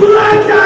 Black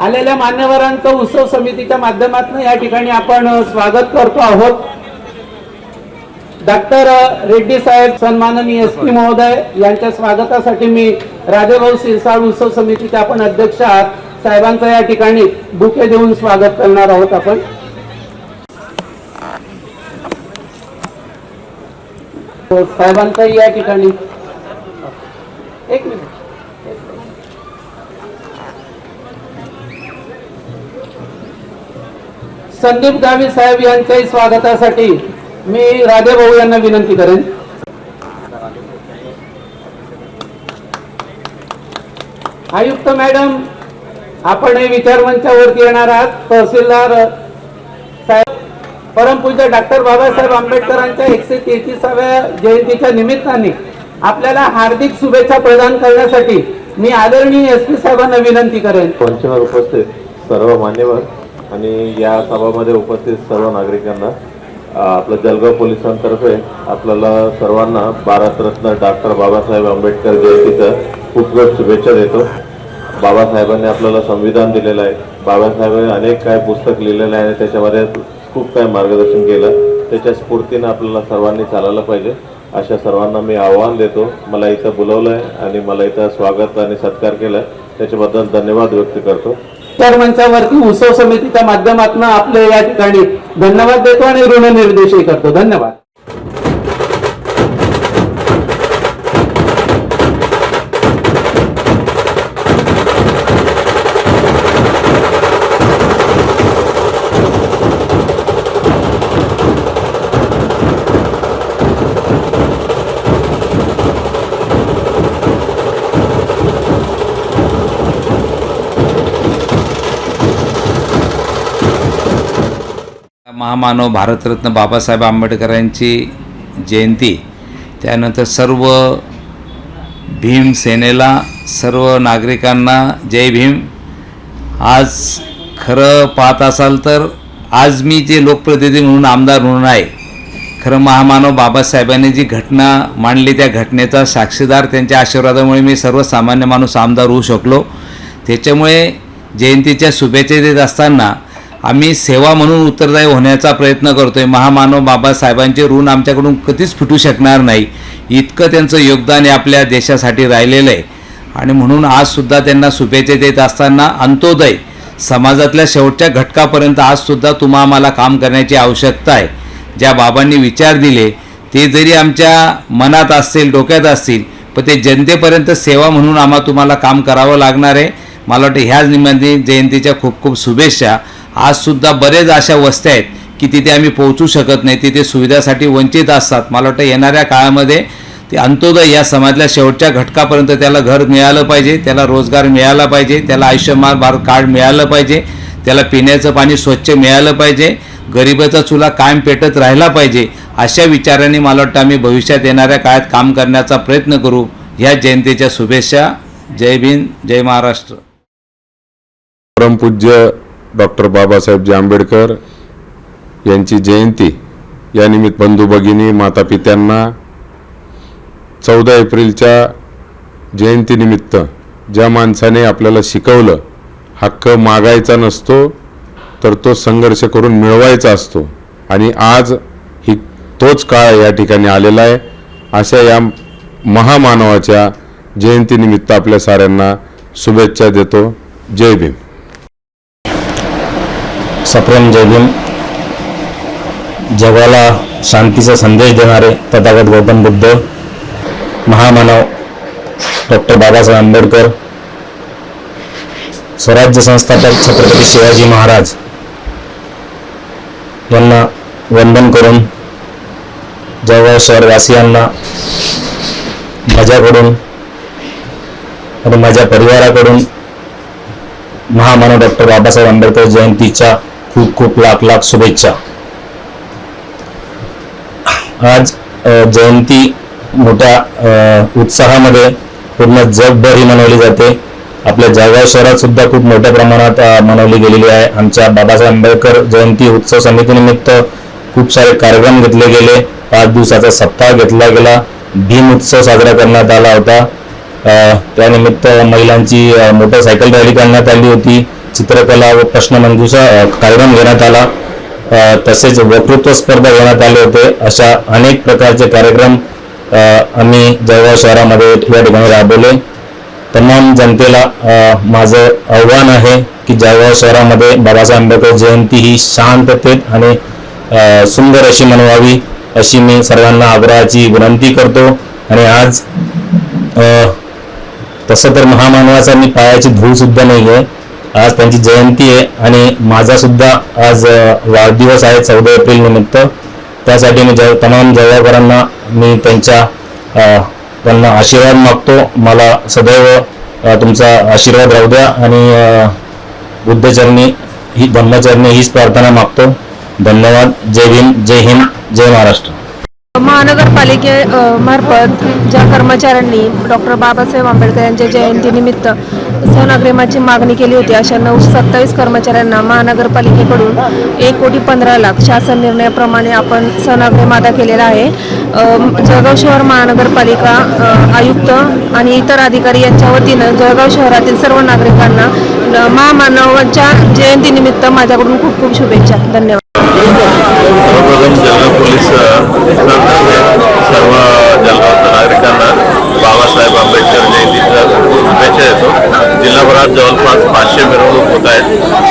आलेल्या मान्यवरांचं उत्सव समितीच्या माध्यमातून या ठिकाणी आपण स्वागत करतो आहोत. डॉक्टर रेड्डी साहेब सन्माननीय एस पी महोदय यांच्या स्वागतासाठी मी राजेभाऊ सिरसाळ उत्सव समितीचे आपण अध्यक्ष आहात. साहेबांचं या ठिकाणी बुके देऊन स्वागत करणार आहोत आपण. तो साहेबांचंही या ठिकाणी एक मिनिट. संदीप गावी साहेब यांच्याही स्वागतासाठी मी राधेभाऊ यांना विनंती करेन. आयुक्त मॅडम आपण हे विचारमंचावरती येणार आहात. तहसीलदार साहेब परमपूज्य डॉक्टर बाबासाहेब आंबेडकरांच्या एकशे तेहतीसाव्या जयंतीच्या निमित्ताने आपल्याला हार्दिक शुभेच्छा प्रदान करण्यासाठी मी आदरणीय एस पी साहेबांना विनंती करेन. मंचावर उपस्थित सर्व मान्यवर आणि या सभामध्ये उपस्थित सर्व नागरिकांना आपलं जलगाव पोलिसांतर्फे आपल्याला सर्वांना भारतरत्न डॉक्टर बाबासाहेब आंबेडकर जयंतीचं खूप खूप शुभेच्छा देतो. बाबासाहेबांनी आपल्याला संविधान दिलेलं आहे. बाबासाहेबांनी अनेक काय पुस्तक लिहिलेलं आहे आणि त्याच्यामध्ये खूप काय मार्गदर्शन केलं. त्याच्या स्फूर्तीनं आपल्याला सर्वांनी चालायला पाहिजे. अशा सर्वांना मी आव्हान देतो. मला इथं बोलवलं आहे आणि मला इथं स्वागत आणि सत्कार केला त्याच्याबद्दल धन्यवाद व्यक्त करतो. तर मंचावरती उत्सव समितीच्या माध्यमातून आपले या ठिकाणी धन्यवाद देतो आणि ऋणनिर्देशही करतो. धन्यवाद. महामानव भारतरत्न बाबासाहेब आंबेडकरांची जयंती त्यानंतर सर्व भीमसेनेला सर्व नागरिकांना जय भीम. आज खरं पाहत असाल तर आज मी जे लोकप्रतिनिधी म्हणून आमदार म्हणून आहे खरं महामानव बाबासाहेबांनी जी घटना मांडली त्या घटनेचा साक्षीदार त्यांच्या आशीर्वादामुळे मी सर्वसामान्य माणूस आमदार होऊ शकलो. त्याच्यामुळे जयंतीच्या शुभेच्छा देत असताना आम्ही सेवा म्हणून उत्तरदायी होण्याचा प्रयत्न करतो आहे महामानव बाबासाहेबांचे ऋण आमच्याकडून कधीच फिटू शकणार नाही. इतकं त्यांचं योगदान हे आपल्या देशासाठी राहिलेलं आहे. आणि म्हणून आजसुद्धा त्यांना शुभेच्छा देत असताना अंत्योदय. समाजातल्या शेवटच्या घटकापर्यंत आजसुद्धा तुम्हा आम्हाला काम करण्याची आवश्यकता आहे. ज्या बाबांनी विचार दिले ते जरी आमच्या मनात असतील डोक्यात असतील पण ते जनतेपर्यंत सेवा म्हणून आम्हा तुम्हाला काम करावं लागणार आहे. मला वाटतं ह्याच निमित्ताने जयंतीच्या खूप खूप शुभेच्छा. आजसुद्धा बरेच अशा वस्त्या आहेत की तिथे आम्ही पोहोचू शकत नाही तिथे सुविधासाठी वंचित असतात. मला वाटतं येणाऱ्या काळामध्ये ते अंत्योदय या समाजातल्या शेवटच्या घटकापर्यंत त्याला घर मिळालं पाहिजे त्याला रोजगार मिळाला पाहिजे त्याला आयुष्यमान भारत कार्ड मिळालं पाहिजे त्याला पिण्याचं पाणी स्वच्छ मिळालं पाहिजे गरिबाचा चुला कायम पेटत राहिला पाहिजे अशा विचारांनी मला वाटतं आम्ही भविष्यात येणाऱ्या काळात काम करण्याचा प्रयत्न करू. ह्या जयंतीच्या शुभेच्छा. जय भीम जय महाराष्ट्र. परमपूज्य डॉक्टर बाबासाहेबजी आंबेडकर यांची जयंती. या निमित्त बंधू भगिनी माता पित्यांना चौदा एप्रिलच्या जयंतीनिमित्त ज्या माणसाने आपल्याला शिकवलं हक्क मागायचा नसतो तर तो संघर्ष करून मिळवायचा असतो. आणि आज ही तोच काळ या ठिकाणी आलेला आहे. अशा या महामानवाच्या जयंतीनिमित्त आपल्या साऱ्यांना शुभेच्छा देतो. जय भीम. सप्रेम जयभीम जगाला शांतीचा संदेश देणारे तथागत गौतम बुद्ध महामानव डॉक्टर बाबासाहेब आंबेडकर स्वराज्य संस्थापक छत्रपती शिवाजी महाराज यांना वंदन करून जळगाव शहरवासियांना माझ्याकडून आणि माझ्या परिवाराकडून महामानव डॉक्टर बाबासाहेब आंबेडकर जयंतीच्या खूप खूप लाख लाख शुभेच्छा. आज जयंती मोठ्या उत्साहामध्ये पूर्ण जगभर ही मनवली जाते. आपल्या जळगाव शहरात सुद्धा खूप मोठ्या प्रमाणात मनवली गेलेली आहे. आमच्या बाबासाहेब आंबेडकर जयंती उत्सव समितीनिमित्त खूप सारे कार्यक्रम घेतले गेले. पाच दिवसाचा सप्ताह घेतला गेला. भीम उत्सव साजरा करण्यात आला होता. त्यानिमित्त महिलांची मोटरसायकल रॅली करण्यात आली होती. चित्रकला व प्रश्नमंजुषा कार्यक्रम घेण्यात आला. तसेच वक्तृत्व स्पर्धा घेण्यात आले होते. अशा अनेक प्रकारचे कार्यक्रम आम्ही जळगाव शहरामध्ये या ठिकाणी राबवले. तमाम जनतेला माझं आव्हान आहे की जळगाव शहरामध्ये बाबासाहेब आंबेडकर जयंती ही शांततेत आणि सुंदर अशी मनवावी अशी मी सर्वांना आग्रहाची विनंती करतो. आणि आज तसं तर महामानवाचा मी पायाची धूळ सुद्धा नाही आहे आज त्यांची जयंती आहे आणि माझा सुद्धा आज वाढदिवस आहे चौदा एप्रिल निमित्त. त्यासाठी मी ज तमाम जळगावकरांना मी त्यांच्या त्यांना आशीर्वाद मागतो. मला सदैव तुमचा आशीर्वाद राहू द्या आणि बुद्धचरणी ही धम्मचरणी हीच प्रार्थना मागतो. धन्यवाद. जय भीम. जय हिंद. जय महाराष्ट्र. महानगरपालिके मार्फत ज्या कर्मचाऱ्यांनी डॉक्टर बाबासाहेब आंबेडकर यांच्या जयंतीनिमित्त सनअग्रिमाची मागणी केली होती अशा नऊ सत्तावीस कर्मचाऱ्यांना महानगरपालिकेकडून एक कोटी पंधरा लाख शासन निर्णयाप्रमाणे आपण सनअग्रिम अदा केलेला आहे. जळगाव शहर महानगरपालिका आयुक्त आणि इतर अधिकारी यांच्या वतीनं जळगाव शहरातील सर्व नागरिकांना महामानवांच्या महामानवाच्या जयंतीनिमित्त माझ्याकडून खूप खूप शुभेच्छा. धन्यवाद. पोलीस सर्व जळगावच्या नागरिकांना बाबासाहेब आंबेडकर जयंतीच्या शुभेच्छा देतो. जिल्हाभरात जवळपास पाचशे मिरवणूक होत आहेत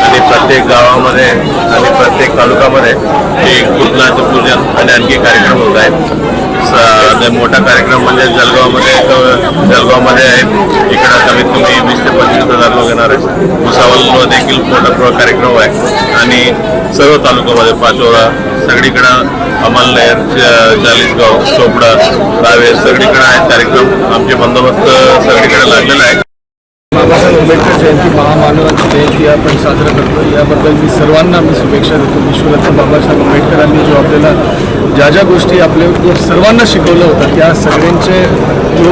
आणि प्रत्येक गावामध्ये आणि प्रत्येक तालुक्यामध्ये एक पुतळ्याचं पूजन आणि आणखी कार्यक्रम होत आहेत. स- मोठा कार्यक्रम म्हणजे जळगावमध्ये एक जळगावमध्ये आहे. इकडं कमीत कमी वीस ते पंचवीस हजार लोक येणार आहेत. भुसावळला देखील मोठा कार्यक्रम आहे. आणि सर्व तालुक्यामध्ये पाचोरा सगळीकडं अमलनेर चाळीसगाव चोपडा रावे सगळीकडे आहेत कार्यक्रम. आमचे बंदोबस्त सगळीकडे लागलेला आहे. बाबासाहेब आंबेडकर जयंती महामानवाची जयंती आपण साजरा करतो याबद्दल मी सर्वांना मी शुभेच्छा देतो. विश्वरत्न बाबासाहेब आंबेडकरांनी जो आपल्याला ज्या ज्या गोष्टी आपल्या सर्वांना शिकवलं होतं त्या सगळ्यांचे जो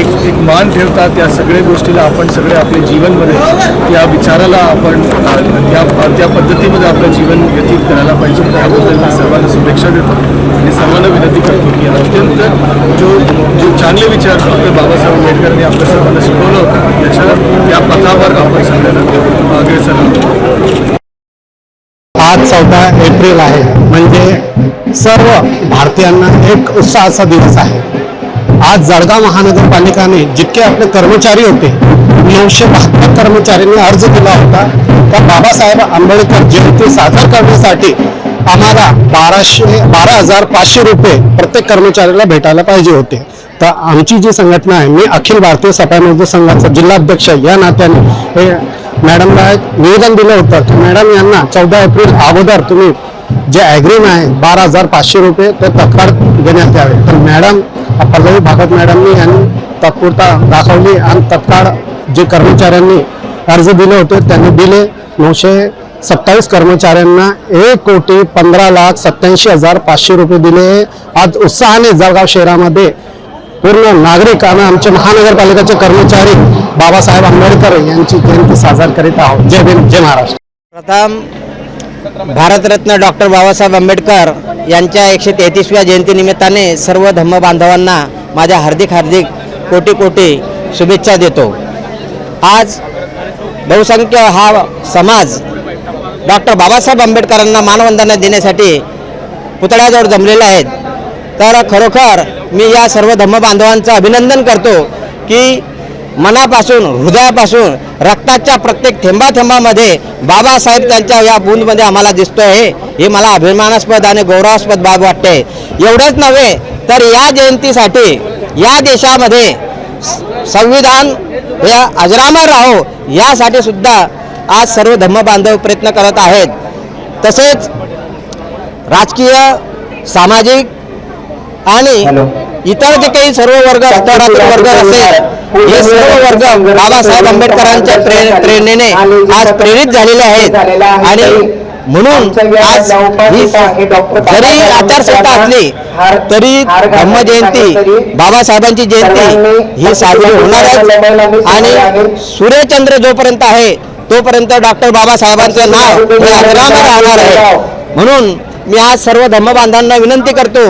एक एक मान ठेवतात त्या सगळ्या गोष्टीला आपण सगळे आपल्या जीवनमध्ये त्या विचाराला आपण, त्या त्या पद्धतीमध्ये आपलं जीवन व्यतीत करायला पाहिजे. त्याबद्दल मी सर्वांना शुभेच्छा देतो आणि सर्वांना विनंती करतो की अत्यंत जो जो चांगले विचार डॉक्टर बाबासाहेब आंबेडकरांनी आपल्या सर्वांना शिकवलं होतं, त्याच्या, त्या पथावर आपण सगळ्यांना अग्रेसर आज चौदा एप्रिल आहे. म्हणजे सर्व भारतीयांना एक उत्साहाचा दिवस आहे. आज जळगाव महानगरपालिकाने जितके आपले कर्मचारी होते नऊशे बहात्तर कर्मचाऱ्यांनी अर्ज दिला होता. त्या बाबासाहेब आंबेडकर जयंती साजर करण्यासाठी आम्हाला बाराशे बारा हजार पाचशे रुपये प्रत्येक कर्मचाऱ्याला भेटायला पाहिजे होते. तर आमची जी संघटना आहे मी अखिल भारतीय सफाई मजदूर संघाचा जिल्हाध्यक्ष या नात्याने हे मॅडमला एक निवेदन दिलं होतं की मॅडम यांना चौदा एप्रिल अगोदर तुम्ही जे ॲग्रीम आहे बारा हजार पाचशे रुपये ते तत्काळ देण्यात यावे. तर मॅडम पल्लवी भागवत मॅडमनी यांनी तात्पुरता दाखवली आणि तत्काळ जे कर्मचाऱ्यांनी अर्ज दिले होते त्यांनी दिले. नऊशे सत्तावीस कर्मचाऱ्यांना एक कोटी पंधरा लाख सत्याऐंशी हजार पाचशे रुपये दिले. आज उत्साहाने जळगाव शहरामध्ये पूर्ण नागरिक आणि आमचे महानगरपालिकेचे कर्मचारी बाबासाहेब आंबेडकर यांची जयंती साजरा करीत आहोत. जय भीम जय महाराष्ट्र. प्रथम भारतरत्न डॉक्टर बाबासाहेब आंबेडकर यांच्या एकशे तेहतीसव्या जयंतीनिमित्ताने सर्व धम्म बांधवांना माझ्या हार्दिक हार्दिक कोटी कोटी शुभेच्छा देतो. आज बहुसंख्य हा समाज डॉक्टर बाबासाहेब आंबेडकरांना मानवंदना देण्यासाठी पुतळ्याजवळ जमलेले आहेत. तर खरोखर मी या सर्व धम्म बांधवांचं अभिनंदन करतो की मनापासून हृदयापासून रक्ताच्या प्रत्येक थेंबाथेंबामध्ये बाबासाहेब त्यांच्या या बूंदमध्ये आम्हाला दिसतो आहे हे मला अभिमानास्पद आणि गौरवास्पद बाब वाटते. एवढंच नव्हे तर या जयंतीसाठी या देशामध्ये स- संविधान हे अजरामर राहो यासाठी सुद्धा आज सर्व धर्मबांधव प्रयत्न करत आहेत. तसेच राजकीय सामाजिक आणि इतर जे काही सर्व वर्ग स्तरातील वर्ग असेल हे सर्व वर्ग बाबासाहेब आंबेडकरांच्या प्रे- प्रेरणेने आज प्रेरित झालेले आहेत. आणि म्हणून आज ही जरी आचारसंहिता असली तरी धम्म जयंती बाबासाहेबांची जयंती ही साजरी होणारच आणि सूर्यचंद्र जोपर्यंत आहे तोपर्यंत डॉक्टर बाबासाहेबांचं नाव हे अजरामर राहणार आहे. म्हणून मी आज सर्व धम्मबांधांना विनंती करतो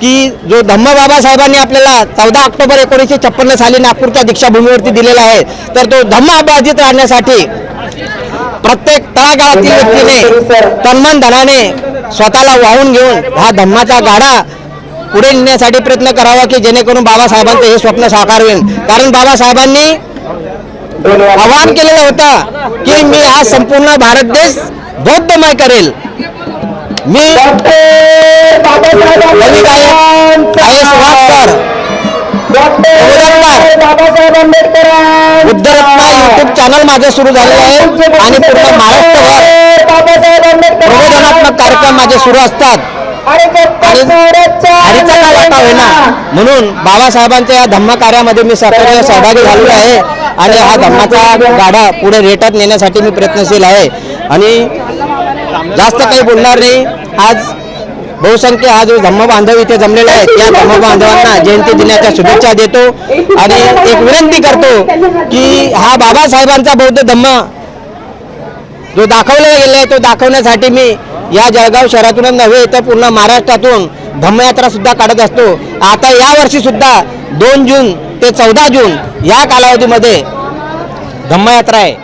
की जो धम्म बाबासाहेबांनी आपल्याला चौदा ऑक्टोबर एकोणीसशे छप्पन्न साली नागपूरच्या दीक्षाभूमीवरती दिलेला आहे तर तो धम्म अबाधित राहण्यासाठी प्रत्येक तळागाळातील व्यक्तीने तन्मन धनाने स्वतःला वाहून घेऊन हा धम्माचा गाडा पुढे नेण्यासाठी प्रयत्न करावा की जेणेकरून बाबासाहेबांचं हे स्वप्न साकार होईल. कारण बाबासाहेबांनी आवाहन केलेलं होतं की मी हा संपूर्ण भारत देश बौद्धमय करेल. मी वाडकर बुद्धरत्ना युट्यूब चॅनल माझं सुरू झालेलं आहे आणि पूर्ण महाराष्ट्रभर प्रबोधनात्मक कार्यक्रम माझे सुरू असतात. आणि हरीचा का वाटा होईना म्हणून बाबासाहेबांच्या या धम्म कार्यामध्ये मी सक्रिय सहभागी झालेलो आहे. आणि हा धम्माचा गाडा पुढे रेटत नेण्यासाठी मी प्रयत्नशील आहे. आणि जास्त काही बोलणार नाही. आज बहुसंख्य हा जो धम्म बांधव इथे जमलेला आहे त्या धम्म बांधवांना जयंती दिनाच्या शुभेच्छा देतो आणि एक विनंती करतो की हा बाबासाहेबांचा बौद्ध धम्म जो दाखवला गेला आहे तो दाखवण्यासाठी मी या जळगाव शहरातूनच नव्हे तर पूर्ण महाराष्ट्रातून धम्मयात्रा सुद्धा काढत असतो. आता या वर्षी सुद्धा दोन जून ते चौदा जून या कालावधीमध्ये धम्मयात्रा आहे.